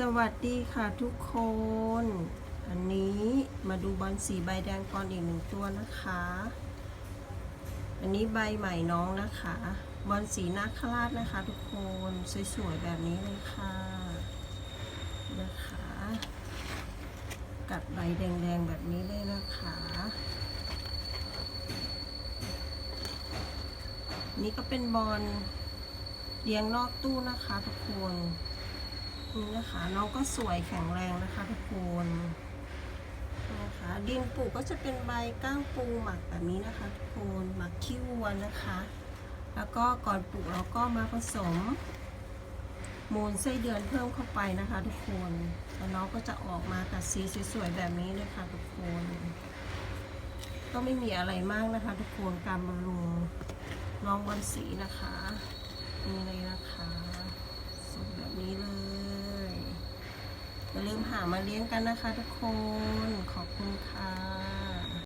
สวัสดีค่ะทุกคน อันนี้มาดูบอลสีใบแดงก่อนอีกหนึ่งตัวนะคะ อันนี้ใบใหม่น้องนะคะ บอลสีนาคราชนะคะทุกคนสวยๆแบบนี้เลยค่ะนะคะ กัดใบแดงๆแบบนี้เลยนะคะนี่ก็เป็นบอลเลี้ยงนอกตู้นะคะทุกคน นี่นะคะน้องก็สวยแข็งแรงนะคะทุกคนนะคะดินปลูกก็จะเป็นใบก้างปูหมักแบบนี้นะคะทุกคนหมักขี้วัวนะคะ แล้วก็ก่อนปลูกเราก็มาผสม มูลไส้เดือนเพิ่มเข้าไปนะคะทุกคนแล้วน้องก็จะออกมากับสีสวยๆแบบนี้เลยค่ะทุกคนก็ไม่มีอะไรมากนะคะ ทุกคนการบำรุงน้องบอลสีนะคะนี่เลยนะคะสวยแบบนี้เลย อย่าลืมหามาเลี้ยงกันนะคะทุกคน